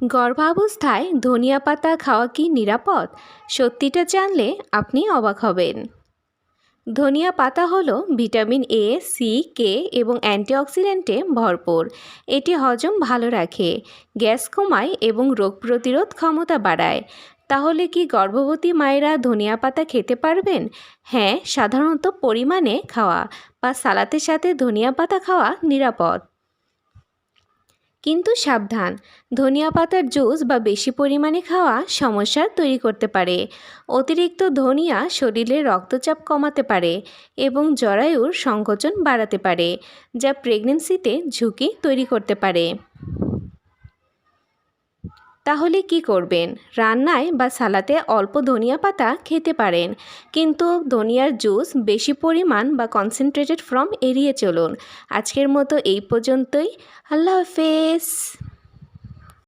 গর্ভাবস্থায় ধনিয়া পাতা খাওয়া কি নিরাপদ? সত্যিটা জানলে আপনি অবাক হবেন। ধনিয়া পাতা হলো ভিটামিন এ সি কে এবং অ্যান্টিঅক্সিডেন্টে ভরপুর। এটি হজম ভালো রাখে, গ্যাস কমায় এবং রোগ প্রতিরোধ ক্ষমতা বাড়ায়। তাহলে কি গর্ভবতী মায়েরা ধনিয়া পাতা খেতে পারবেন? হ্যাঁ সাধারণত পরিমাণে খাওয়া বা সালাতের সাথে ধনিয়া পাতা খাওয়া নিরাপদ। কিন্তু সাবধান। ধনিয়া পাতার জুস বা বেশি পরিমাণে খাওয়া সমস্যার তৈরি করতে পারে। অতিরিক্ত ধনিয়া শরীরে রক্তচাপ কমাতে পারে এবং জরায়ুর সংকোচন বাড়াতে পারে, যা প্রেগনেন্সিতে ঝুঁকি তৈরি করতে পারে। তাহলে কি করবেন? রান্নায় বা সালাতে অল্প ধনিয়া পাতা খেতে পারেন। কিন্তু ধনিয়ার জুস বেশি পরিমাণ বা কনসেন্ট্রেটেড ফ্রম এড়িয়ে চলুন। আজকের মতো এই পর্যন্তই। আল্লাহ হাফেজ।